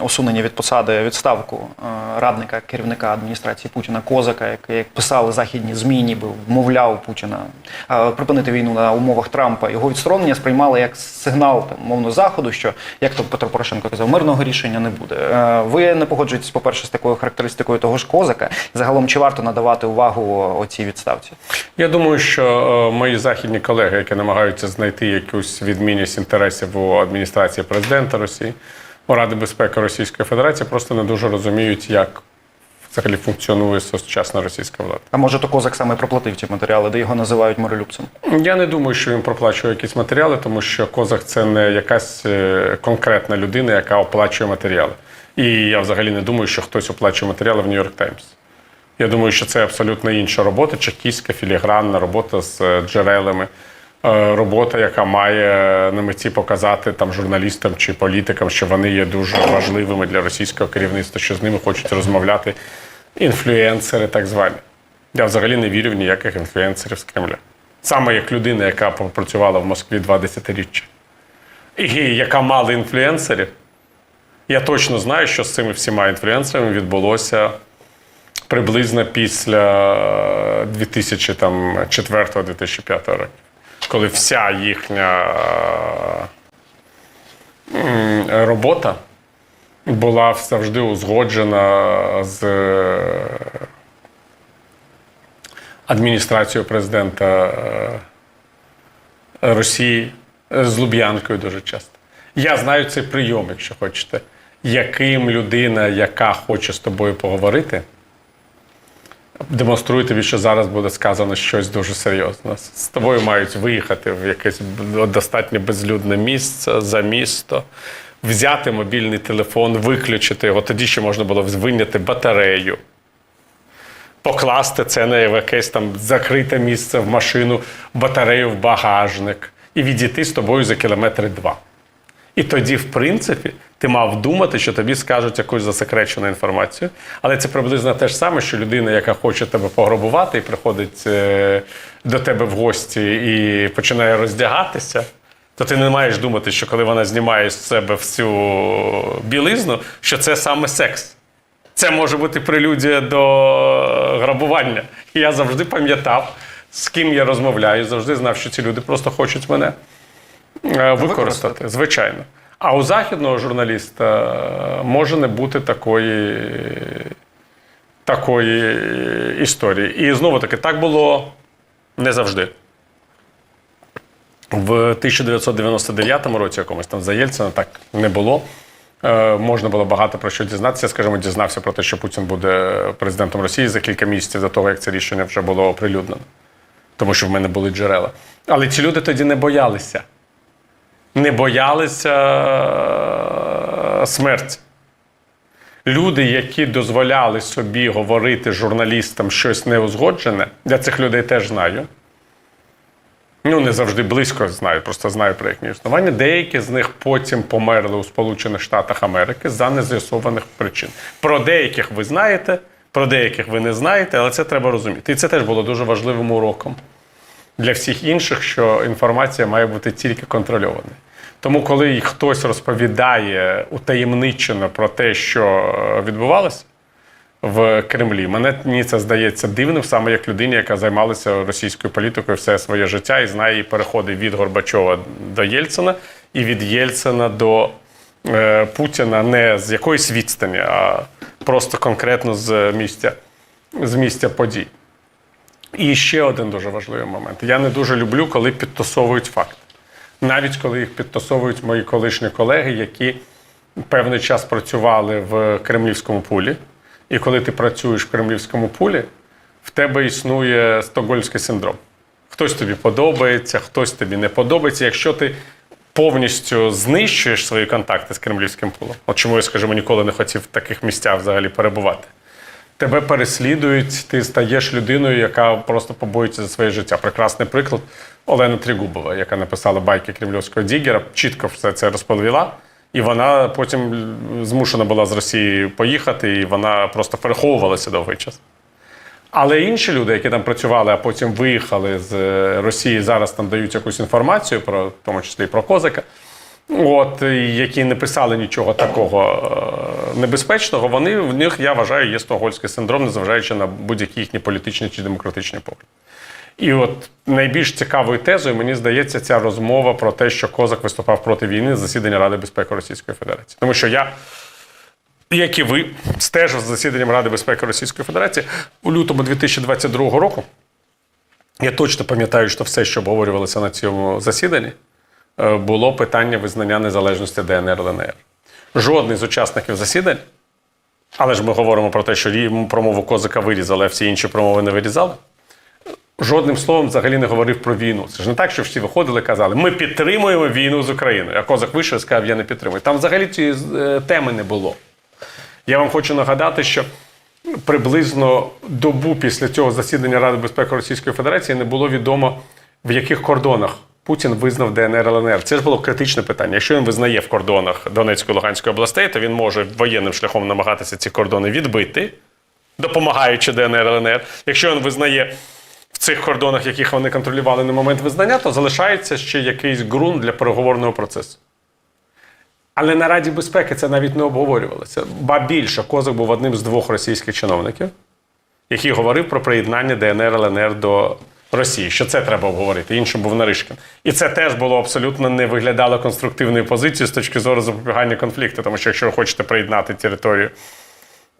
усунення від посади відставку е, радника керівника адміністрації Путіна Козака, який як писали західні ЗМІ, ніби вмовляв Путіна е, припинити війну на умовах Трампа. Його відсторонення сприймали як сигнал там, мовно заходу, що як то Петро Порошенко казав, мирного рішення не буде. Е, Ви не погоджуєтесь, по-перше, з такою характеристикою того ж Козака. Загалом, чи варто надавати увагу оцій відставці? Я думаю, що мої західні колеги, які намагаються знайти якусь відмінність інтересів у адміністрації президента Росії, у Ради безпеки Російської Федерації, просто не дуже розуміють, як взагалі функціонує сучасна російська влада. А може, то Козак саме проплатив ці матеріали, де його називають миролюбцем? Я не думаю, що він проплачує якісь матеріали, тому що Козак це не якась е, конкретна людина, яка оплачує матеріали. І я взагалі не думаю, що хтось оплачує матеріали в Нью-Йорк Таймс. Я думаю, що це абсолютно інша робота, чекістська, філігранна робота з е, джерелами. Е, Робота, яка має на меті показати там журналістам чи політикам, що вони є дуже важливими для російського керівництва, що з ними хочуть розмовляти інфлюенсери, так звані. Я взагалі не вірю в ніяких інфлюенсерів з Кремля. Саме як людина, яка попрацювала в Москві два десятиріччя, і яка мала інфлюенсерів, я точно знаю, що з цими всіма інфлюенсерами відбулося приблизно після 2004-2005 років, коли вся їхня робота була завжди узгоджена з адміністрацією президента е, Росії е, з Луб'янкою дуже часто. Я знаю цей прийом, якщо хочете, яким людина, яка хоче з тобою поговорити, демонструє тобі, що зараз буде сказано щось дуже серйозне. З тобою мають виїхати в якесь достатньо безлюдне місце за місто, взяти мобільний телефон, виключити його. Тоді ще можна було вийняти батарею покласти це на якесь там закрите місце в машину, батарею в багажник і відійти з тобою за кілометри два. І тоді, в принципі, ти мав думати, що тобі скажуть якусь засекречену інформацію. Але це приблизно те ж саме, що людина, яка хоче тебе пограбувати і приходить е, до тебе в гості і починає роздягатися, то ти не маєш думати, що коли вона знімає з себе всю білизну, що це саме секс. Це може бути прелюдія до грабування. І я завжди пам'ятав, з ким я розмовляю, завжди знав, що ці люди просто хочуть мене е, використати. Використати. Звичайно. А у західного журналіста е, може не бути такої, такої історії. І знову таки, так було не завжди. В 1999 році, якомусь там за Єльцина, так не було. Е, можна було багато про що дізнатися. Скажімо, дізнався про те, що Путін буде президентом Росії за кілька місяців до того, як це рішення вже було оприлюднено. Тому що в мене були джерела. Але ці люди тоді не боялися. Не боялися е, смерті. Люди, які дозволяли собі говорити журналістам щось неузгоджене, я цих людей теж знаю. Ну, не завжди близько знаю, просто знаю про їхнє існування. Деякі з них потім померли у Сполучених Штатах Америки за нез'ясованих причин. Про деяких ви знаєте, про деяких ви не знаєте, але це треба розуміти. І це теж було дуже важливим уроком для всіх інших, що інформація має бути тільки контрольованою. Тому, коли хтось розповідає утаємничено про те, що е, відбувалося, в Кремлі. Мені це здається дивним, саме як людині, яка займалася російською політикою все своє життя і знає і переходи від Горбачова до Єльцина і від Єльцина до е, Путіна не з якоїсь відстані, а просто конкретно з місця, з місця подій. І ще один дуже важливий момент. Я не дуже люблю, коли підтасовують факти. Навіть коли їх підтасовують мої колишні колеги, які певний час працювали в кремлівському пулі. І коли ти працюєш в кремлівському пулі, в тебе існує стокгольмський синдром. Хтось тобі подобається, хтось тобі не подобається. Якщо ти повністю знищуєш свої контакти з кремлівським пулом, от чому я скажімо, ніколи не хотів в таких місцях взагалі перебувати. Тебе переслідують, ти стаєш людиною, яка просто побоїться за своє життя. Прекрасний приклад Олена Трігубова, яка написала байки кремлівського дігера, чітко все це розповіла. І вона потім змушена була з Росії поїхати, і вона просто переховувалася довгий час. Але інші люди, які там працювали, а потім виїхали з е, Росії, зараз там дають якусь інформацію, про, в тому числі і про Козака, от, які не писали нічого такого небезпечного, вони в них, я вважаю, є стокгольмський синдром, незважаючи на будь-які їхні політичні чи демократичні погляди. І от найбільш цікавою тезою, мені здається, ця розмова про те, що Козак виступав проти війни з засідання Ради безпеки Російської Федерації. Тому що я, як і ви, стежив за засіданням Ради безпеки Російської Федерації у лютому 2022 року. Я точно пам'ятаю, що все, що обговорювалося на цьому засіданні, е, було питання визнання незалежності ДНР ЛНР. Жодний з учасників засідань, але ж ми говоримо про те, що промову Козака вирізали, а всі інші промови не вирізали. Жодним словом взагалі не говорив про війну. Це ж не так, що всі виходили і казали, ми підтримуємо війну з Україною. А Козак вийшов і сказав, я не підтримую. Там взагалі цієї е, теми не було. Я вам хочу нагадати, що приблизно добу після цього засідання Ради безпеки Російської Федерації не було відомо, в яких кордонах Путін визнав ДНР ЛНР. Це ж було критичне питання. Якщо він визнає в кордонах Донецької Луганської областей, то він може воєнним шляхом намагатися ці кордони відбити, допомагаючи ДНР ЛНР. Якщо він визнає в цих кордонах, яких вони контролювали на момент визнання, то залишається ще якийсь ґрунт для переговорного процесу. Але на Раді безпеки це навіть не обговорювалося. Ба більше, Козак був одним з двох російських чиновників, який говорив про приєднання ДНР ЛНР до Росії. Що це треба обговорити? Іншим був Наришкін. І це теж було абсолютно не виглядало конструктивною позицією з точки зору запобігання конфлікту. Тому що якщо ви хочете приєднати територію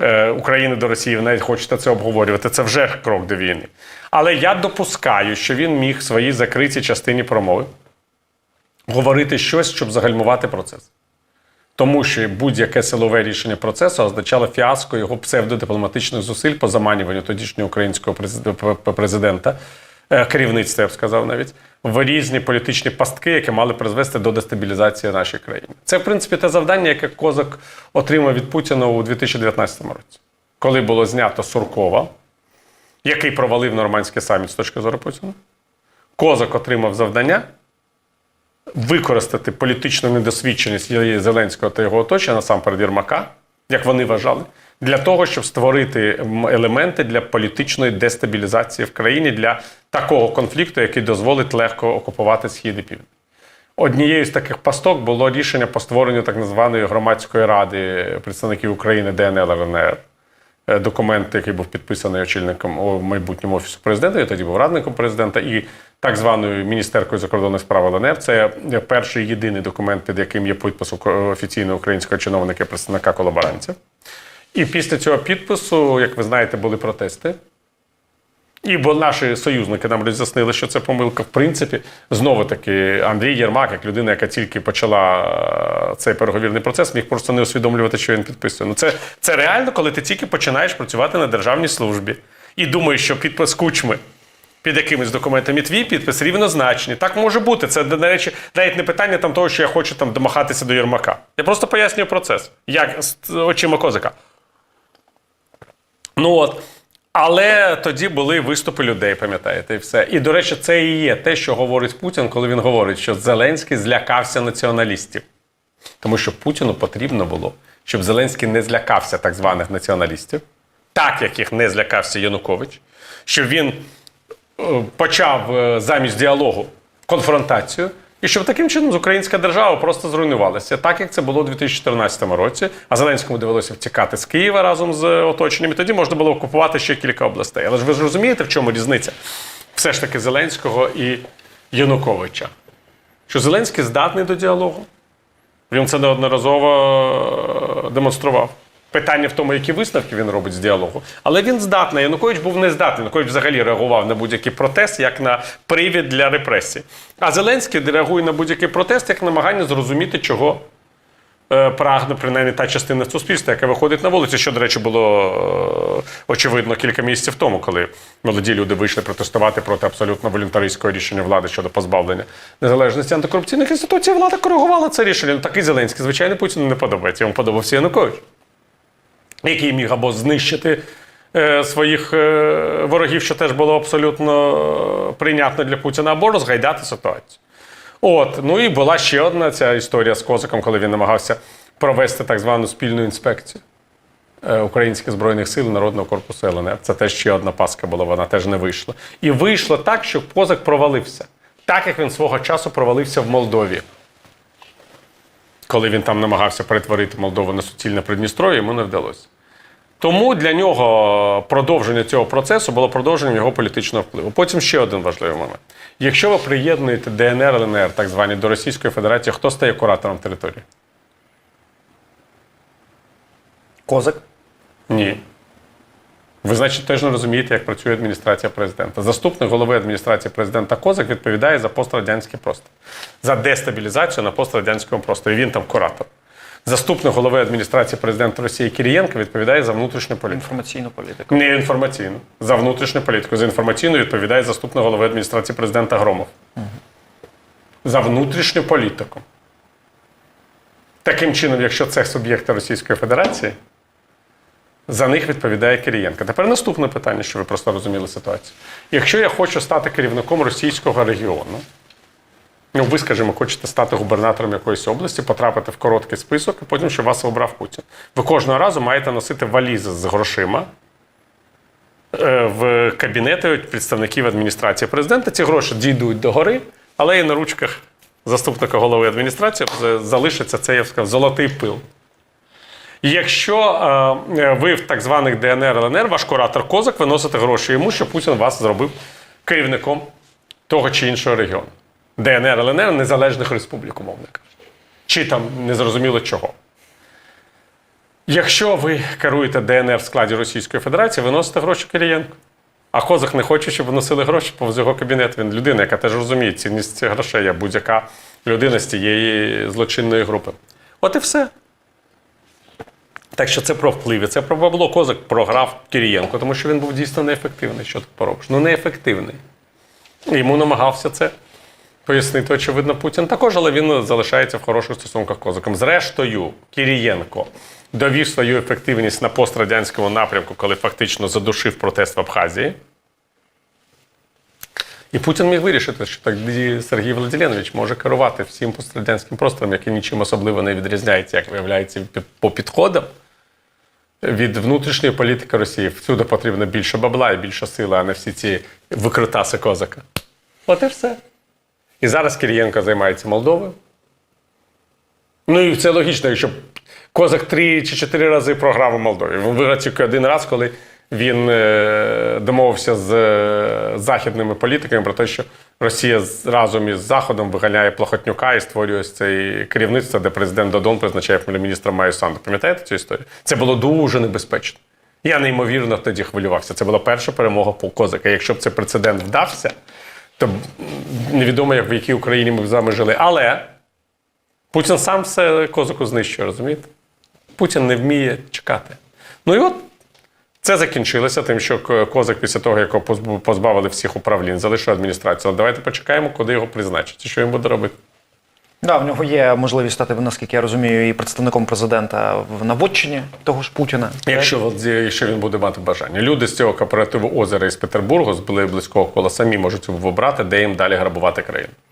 е, України до Росії, ви навіть хочете це обговорювати, це вже крок до війни. Але я допускаю, що він міг в своїй закритій частині промови говорити щось, щоб загальмувати процес. Тому що будь-яке силове рішення процесу означало фіаско його псевдодипломатичних зусиль по заманюванню тодішнього українського президента, керівництва, я б сказав навіть, в різні політичні пастки, які мали призвести до дестабілізації нашої країни. Це, в принципі, те завдання, яке Козак отримав від Путіна у 2019 році, коли було знято Суркова, який провалив нормандський саміт з точки зору Путіна. Козак отримав завдання використати політичну недосвідченість Зеленського та його оточення, насамперед Єрмака, як вони вважали, для того, щоб створити елементи для політичної дестабілізації в країні для такого конфлікту, який дозволить легко окупувати схід і південь. Однією з таких пасток було рішення по створенню так званої громадської ради представників України ДНЛ РНР. Е, Документ, який був підписаний очільником у майбутньому офісу президента, я тоді був радником президента, і так званою міністеркою закордонних справ ЛНР. Це перший єдиний документ, під яким є підпис офіційного українського чиновника представника колаборантів. І після цього підпису, як ви знаєте, були протести. І бо наші союзники нам роз'яснили, що це помилка. В принципі, знову таки, Андрій Єрмак, як людина, яка тільки почала е, цей переговірний процес, міг просто не усвідомлювати, що він підписує. Ну це, це реально, коли ти тільки починаєш працювати на державній службі і думаєш, що підпис кучми під якимись документами твій підпис рівнозначний. Так може бути. Це, до речі, навіть не питання там того, що я хочу там домахатися до Єрмака. Я просто пояснюю процес, як з очима козика. Ну от. Але тоді були виступи людей, пам'ятаєте, і все. І, до речі, це і є те, що говорить Путін, коли він говорить, що Зеленський злякався націоналістів. Тому що Путіну потрібно було, щоб Зеленський не злякався так званих націоналістів, так як їх не злякався Янукович, щоб він е, почав е, замість діалогу конфронтацію, і щоб таким чином українська держава просто зруйнувалася, так як це було у 2014 році. А Зеленському довелося втікати з Києва разом з оточенням, і тоді можна було окупувати ще кілька областей. Але ж ви ж розумієте, в чому різниця? Все ж таки Зеленського і Януковича. Що Зеленський здатний до діалогу. Він це неодноразово е, демонстрував. Питання в тому, які висновки він робить з діалогу. Але він здатний. Янукович був не здатний. Янукович взагалі реагував на будь-який протест як на привід для репресій. А Зеленський реагує на будь-який протест як намагання зрозуміти, чого е, прагне принаймні та частина суспільства, яка виходить на вулиці, що, до речі, було е, очевидно кілька місяців тому, коли молоді люди вийшли протестувати проти абсолютно волюнтаристського рішення влади щодо позбавлення незалежності антикорупційних інституцій. Влада коригувала це рішення. Ну такий Зеленський, звичайно, Путіну не подобається. Йому подобався Янукович, який міг або знищити. е, Своїх е, ворогів, що теж було абсолютно е, прийнятно для Путіна, або розгайдати ситуацію. От, ну і була ще одна ця історія з Козаком, коли він намагався провести так звану спільну інспекцію українських збройних сил Народного корпусу ЛНР. Це теж ще одна паска була, вона теж не вийшла. І вийшло так, що Козак провалився, так як він свого часу провалився в Молдові. Коли він там намагався перетворити Молдову на суцільне Придністров'я, йому не вдалося. Тому для нього продовження цього процесу було продовженням його політичного впливу. Потім ще один важливий момент. Якщо ви приєднуєте ДНР, ЛНР, так звані, до Російської Федерації, хто стає куратором території? Козак. Ні. Ви, значить, теж не розумієте, як працює адміністрація президента. Заступник голови адміністрації президента Козак відповідає за пострадянський простір, за дестабілізацію на пострадянському просторі. Він там куратор. Заступник голови адміністрації президента Росії Кирієнко відповідає за внутрішню політику. Інформаційну політику. Не інформаційну, за внутрішню політику. За інформаційну відповідає заступник голови адміністрації президента Громов. За внутрішню політику. Таким чином, якщо це суб'єкти Російської Федерації, за них відповідає Кирієнко. Тепер наступне питання, що ви просто розуміли ситуацію. Якщо я хочу стати керівником російського регіону, ну ви, скажімо, хочете стати губернатором якоїсь області, потрапити в короткий список, і потім, щоб вас обрав Путін. Ви кожного разу маєте носити валізи з грошима е, в кабінети представників адміністрації президента. Ці гроші дійдуть до гори, але і на ручках заступника голови адміністрації залишиться цей, я б сказав, золотий пил. Якщо е, е, ви в так званих ДНР ЛНР, ваш куратор Козак, ви носите гроші йому, що Путін вас зробив керівником того чи іншого регіону. ДНР ЛНР незалежних республік, умовно. Чи там незрозуміло чого. Якщо ви керуєте ДНР в складі Російської Федерації, ви носите гроші Кирієнко. А Козак не хоче, щоб ви носили гроші повз його кабінет. Він людина, яка теж розуміє цінність грошей, як будь-яка людина з цієї злочинної групи. От і все. Так що це про вплив, і це про бабло. Козак програв Кирієнко, тому що він був дійсно неефективний. Що тут поробиш? Ну, неефективний. Йому намагався це пояснити, очевидно, Путін також, але він залишається в хороших стосунках Козаком. Зрештою, Кирієнко довів свою ефективність на пострадянському напрямку, коли фактично задушив протест в Абхазії. І Путін міг вирішити, що тоді Сергій Владиленович може керувати всім пострадянським простором, який нічим особливо не відрізняється, як виявляється, по підходам від внутрішньої політики Росії. Всюди потрібно більше бабла і більше сили, а не всі ці викритаси козака. От і все. І зараз Кирієнко займається Молдовою. Ну і це логічно, якщо Козак три чи чотири рази програв у Молдові. Він виграв тільки один раз, коли він е, домовився з е, західними політиками про те, що Росія разом із Заходом виганяє Плохотнюка і створює ось це керівництво, де президент Додон призначає прем'єр-міністра Майю Санду. Пам'ятаєте цю історію? Це було дуже небезпечно. Я неймовірно тоді хвилювався. Це була перша перемога по Козака. Якщо б цей прецедент вдався, то невідомо, як в якій Україні ми б з вами жили. Але Путін сам все козаку знищує, розумієте? Путін не вміє чекати. Ну і от це закінчилося тим, що Козак після того, як його позбавили всіх управлінь, залишив адміністрацію. Але давайте почекаємо, куди його призначать і що він буде робити. Да, в нього є можливість стати, наскільки я розумію, і представником президента в наводчині того ж Путіна. Якщо, якщо він буде мати бажання. Люди з цього кооперативу озера із Петербургу, з близького кола, самі можуть обрати, де їм далі грабувати країну.